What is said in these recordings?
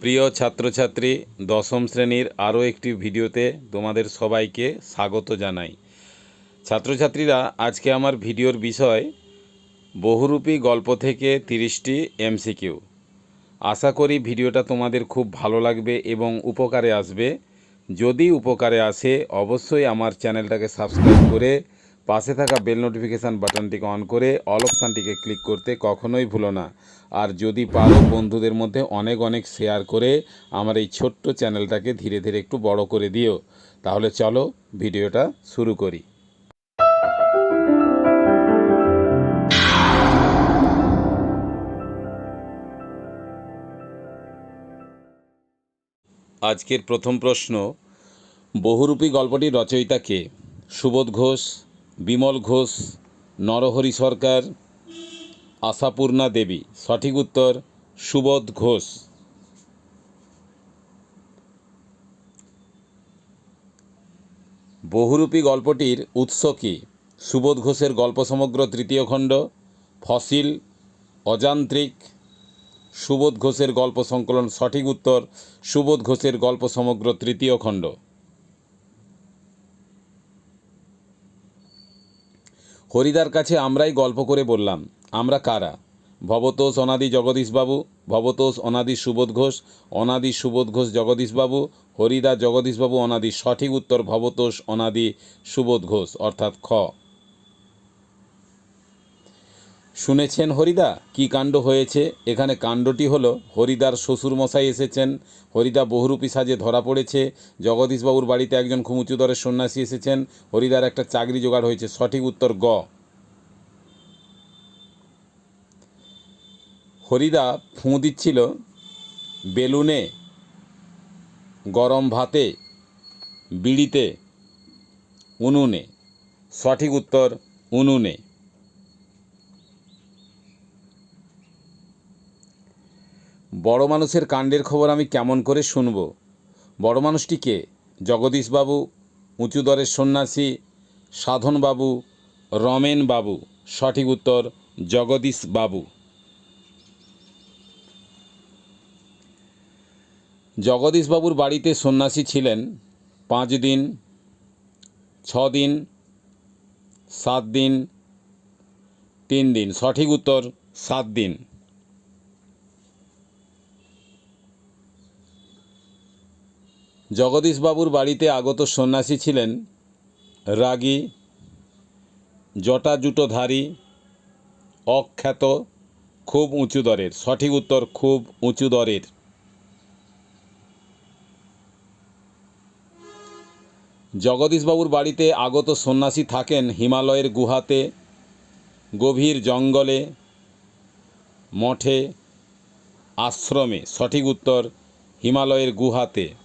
প্রিয় ছাত্রছাত্রী, দশম শ্রেণির আরও একটি ভিডিওতে তোমাদের সবাইকে স্বাগত জানাই। ছাত্রছাত্রীরা, আজকে আমার ভিডিওর বিষয় বহুরূপী গল্প থেকে তিরিশটি এমসিকিউ। আশা করি ভিডিওটা তোমাদের খুব ভালো লাগবে এবং উপকারে আসবে। যদি উপকারে আসে, অবশ্যই আমার চ্যানেলটাকে সাবস্ক্রাইব করে পাশে থাকা বেল নোটিফিকেশান বাটনটিকে অন করে অল অপশানটিকে ক্লিক করতে কখনোই ভুলো না। আর যদি পারো বন্ধুদের মধ্যে অনেক অনেক শেয়ার করে আমার এই ছোট্ট চ্যানেলটাকে ধীরে ধীরে একটু বড় করে দিও। তাহলে চলো ভিডিওটা শুরু করি। আজকের প্রথম প্রশ্ন, বহুরূপী গল্পটির রচয়িতা কে? সুবোধ ঘোষ বিমল ঘোষ, নরহরি সরকার, আশাপূর্ণা দেবী। সঠিক উত্তর সুবোধ ঘোষ। বহুরূপী গল্পটির উৎস কী? সুবোধ ঘোষের গল্প সমগ্র তৃতীয় খণ্ড, ফসিল, অযান্ত্রিক। সুবোধ ঘোষের গল্প সংকলন সঠিক উত্তর সুবোধ ঘোষের গল্প সমগ্র তৃতীয় খণ্ড। হরিদার কাছে আমরাই গল্প করে বললাম, আমরা কারা? ভবতোষ অনাদি জগদীশবাবু, ভবতোষ অনাদি সুবোধ ঘোষ, অনাদি সুবোধ ঘোষ জগদীশবাবু, হরিদা জগদীশবাবু অনাদি সঠিক উত্তর ভবতোষ অনাদি সুবোধ ঘোষ, অর্থাৎ খ। শুনেছেন হরিদা? কি কাণ্ড হয়েছে? এখানে কাণ্ডটি হলো হরিদার শ্বশুরমশাই এসেছেন। হরিদা বহুরূপী সাজে ধরা পড়েছে। জগদীশবাবুর বাড়িতে একজন খুব উঁচু দরের সন্ন্যাসী এসেছেন। হরিদার একটা চাকরি জোগাড় হয়েছে। সঠিক উত্তর গ। হরিদা ফুঁ দিচ্ছিল, বেলুনে, গরম ভাতে, বিড়িতে, উনুনে। সঠিক উত্তর, উনুনে। বড় মানুষের কাণ্ডের খবর আমি কেমন করে শুনব? বড় মানুষটি কে? জগদীশবাবু উঁচু দরের সন্ন্যাসী সাধনবাবু রমেন বাবু। সঠিক উত্তর, জগদীশ বাবু। জগদীশবাবুর বাড়িতে সন্ন্যাসী ছিলেন পাঁচ দিন, ছ দিন, সাত দিন, তিন দিন। সঠিক উত্তর, সাত দিন। জগদীশবাবুর বাড়িতে আগত সন্ন্যাসী ছিলেন রাগী, জটাজুটোধারী, অখ্যাত, খুব উঁচু দরের। সঠিক উত্তর, খুব উঁচু দরের। জগদীশবাবুর বাড়িতে আগত সন্ন্যাসী থাকেন হিমালয়ের গুহাতে, গভীর জঙ্গলে, মঠে, আশ্রমে। সঠিক উত্তর, হিমালয়ের গুহাতে।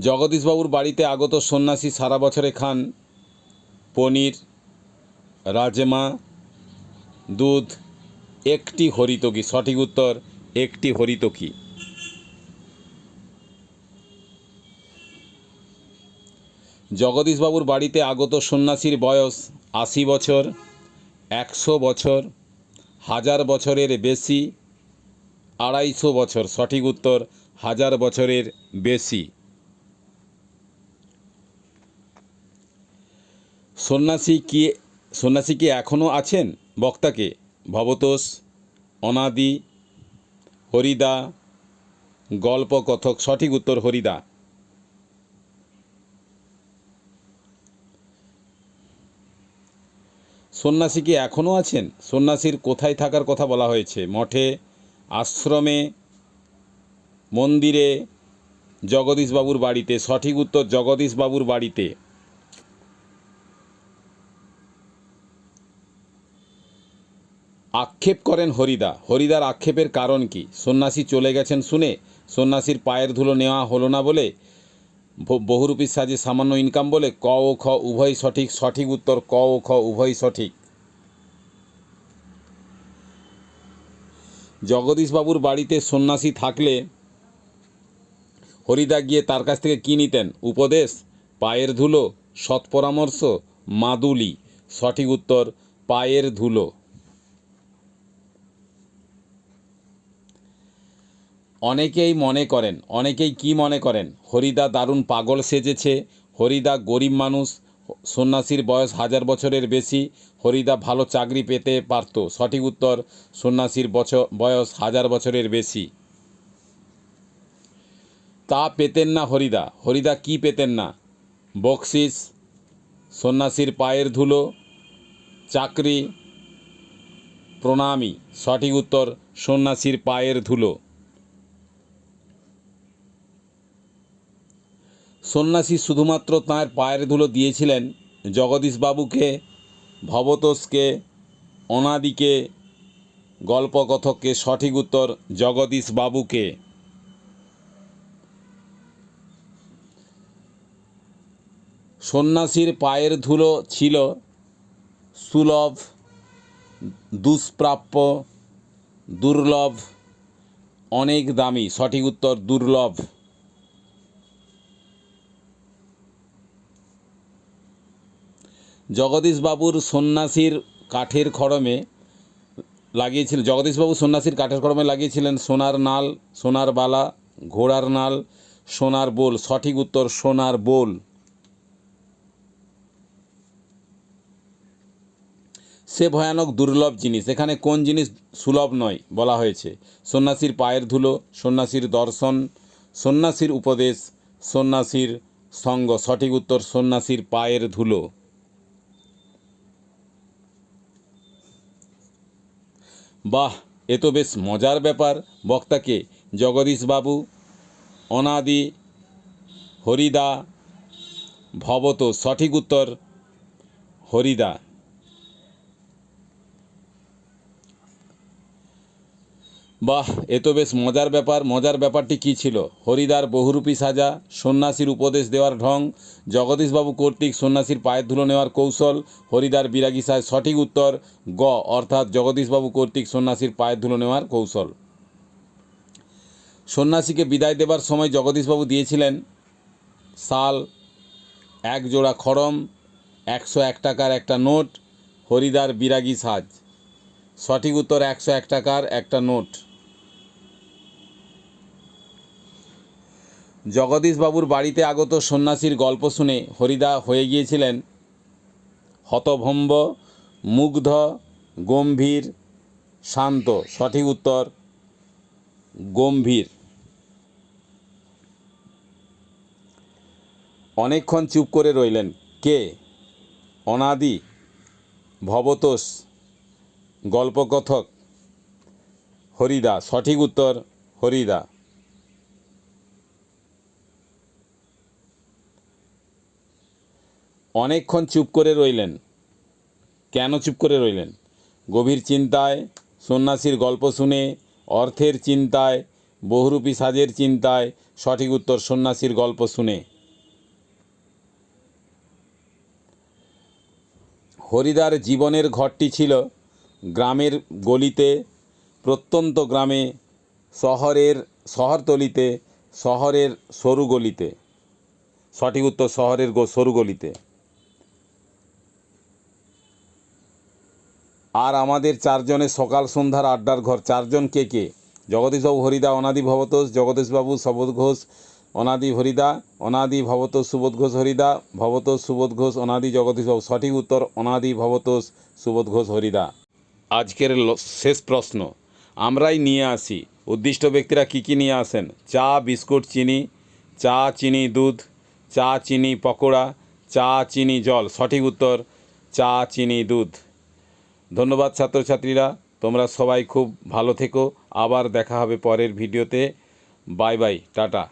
জগদীশবাবুর বাড়িতে আগত সন্ন্যাসী সারা বছরে খান পনির, রাজমা, দুধ, একটি হরিতকি। সঠিক উত্তর, একটি হরিতকি। জগদীশবাবুর বাড়িতে আগত সন্ন্যাসীর বয়স আশি বছর, একশো বছর, হাজার বছরের বেশি, আড়াইশো বছর। সঠিক উত্তর, হাজার বছরের বেশি। সন্ন্যাসী কি সন্ন্যাসী কি এখনও আছেন? বক্তাকে, ভবতোষ, অনাদি, হরিদা গল্প কথক সঠিক উত্তর হরিদা। সন্ন্যাসী কি এখনও আছেন? সন্ন্যাসীর কোথায় থাকার কথা বলা হয়েছে? মঠে, আশ্রমে, মন্দিরে, জগদীশবাবুর বাড়িতে? সঠিক উত্তর জগদীশবাবুর বাড়িতে। আক্ষেপ করেন হরিদা। হরিদার আক্ষেপের কারণ কি? সন্ন্যাসী চলে গেছেন শুনে সন্ন্যাসীর পায়ের ধুলো নেওয়া হলো না বলে বহুরূপীর সাজে সামান্য ইনকাম বলে ক ও খ উভয় সঠিক সঠিক উত্তর ক ও খ উভয় সঠিক। জগদীশবাবুর বাড়িতে সন্ন্যাসী থাকলে হরিদা গিয়ে তার কাছ থেকে কী নিতেন? উপদেশ, পায়ের ধুলো, সৎপরামর্শ, মাদুলি। সঠিক উত্তর, পায়ের ধুলো। অনেকেই মনে করেন, অনেকেই কি মনে করেন, হরিদা দারুণ পাগল সেজেছে, হরিদা গরিব মানুষ, সন্ন্যাসীর বয়স হাজার বছরের বেশি, হরিদা ভালো চাকরি পেতে পারত, সঠিক উত্তর, সন্ন্যাসীর বছর, বয়স হাজার বছরের বেশি। তা পেতেন না হরিদা হরিদা কি পেতেন না? বকশিস, সন্ন্যাসীর পায়ের ধুলো, চাকরি, প্রণামী, সঠিক উত্তর, সন্ন্যাসীর পায়ের ধুলো। সন্ন্যাসী শুধুমাত্র তাঁর পায়ের ধুলো দিয়েছিলেন জগদীশবাবুকে, ভবতোষকে, অনাদিকে, গল্পকথককে সঠিক উত্তর জগদীশবাবুকে। সন্ন্যাসীর পায়ের ধুলো ছিল সুলভ, দুষ্প্রাপ্য, দুর্লভ, অনেক দামি। সঠিক উত্তর দুর্লভ। জগদীশবাবুর সন্ন্যাসীর কাঠের খড়মে লাগিয়েছিল জগদীশবাবু সন্ন্যাসীর কাঠের খড়মে লাগিয়েছিলেন সোনার নাল, সোনার বালা, ঘোড়ার নাল, সোনার বোল, সঠিক উত্তর সোনার বোল। সে ভয়ানক দুর্লভ জিনিস। এখানে কোন জিনিস সুলভ নয় বলা হয়েছে। সন্ন্যাসীর পায়ের ধুলো, সন্ন্যাসীর দর্শন, সন্ন্যাসীর উপদেশ, সন্ন্যাসীর সঙ্গ, সঠিক উত্তর সন্ন্যাসীর পায়ের ধুলো। বাহ এ তো বেশ মজার ব্যাপার বক্তাকে। জগদীশবাবু অনাদি হরিদা ভবত সঠিক উত্তর হরিদা। বাহ, এ তো বেশ মজার ব্যাপার। মজার ব্যাপারটি কী ছিল? হরিদার বহুরূপী সাজা, সন্ন্যাসীর উপদেশ দেওয়ার ঢং, জগদীশবাবু কর্তৃক সন্ন্যাসীর পায়ের ধুলো নেওয়ার কৌশল, হরিদার বিরাগী সাজ সঠিক উত্তর, গ, অর্থাৎ জগদীশবাবু কর্তৃক সন্ন্যাসীর পায়ের ধুলো নেওয়ার কৌশল। সন্ন্যাসীকে বিদায় দেবার সময় জগদীশবাবু দিয়েছিলেন শাল এক জোড়া খড়ম, একশো এক টাকার একটা নোট, হরিদার বিরাগী সাজ। সঠিক উত্তর একশো এক টাকার একটা নোট। জগদীশবাবুর বাড়িতে আগত সন্ন্যাসীর গল্প শুনে হরিদা হয়ে গিয়েছিলেন। হতভম্ব, মুগ্ধ, গম্ভীর, শান্ত। সঠিক উত্তর, গম্ভীর। অনেকক্ষণ চুপ করে রইলেন। কে? অনাদি, ভবতোষ গল্পকথক, হরিদা, সঠিক উত্তর, হরিদা। অনেকক্ষণ চুপ করে রইলেন। কেন চুপ করে রইলেন? গভীর চিন্তায়, সন্ন্যাসীর গল্প শুনে, অর্থের চিন্তায়, বহুরূপী সাজের চিন্তায়, সঠিক উত্তর সন্ন্যাসীর গল্প শুনে। হরিদার জীবনের ঘরটি ছিল গ্রামের গলিতে, প্রত্যন্ত গ্রামে, শহরের, শহরতলিতে, শহরের সরু গলিতে। সঠিক উত্তর শহরের সরু গলিতে। আর আমাদের চারজনের সকাল সন্ধ্যার আড্ডার ঘর। চারজন কে কে? জগদীশবাবু হরিদা, অনাদি ভবতোষ। জগদীশবাবু সবোধ ঘোষ, অনাদি, হরিদা। অনাদি, ভবতোষ, সুবোধ ঘোষ, হরিদা। ভবতোষ, সুবোধ ঘোষ, অনাদি জগদীশবাবু সঠিক উত্তর অনাদি, ভবতোষ, সুবোধ ঘোষ, হরিদা। আজকের শেষ প্রশ্ন। আমরাই নিয়ে আসি। উদ্দিষ্ট ব্যক্তিরা কী কী নিয়ে আসেন? চা, বিস্কুট, চিনি, চা, চিনি, দুধ, চা, চিনি, পকোড়া, চা, চিনি, জল। সঠিক উত্তর, চা, চিনি, দুধ। ধন্যবাদ ছাত্রছাত্রীরা। তোমরা সবাই খুব ভালো থেকো। আবার দেখা হবে পরের ভিডিওতে। Bye bye. টাটা।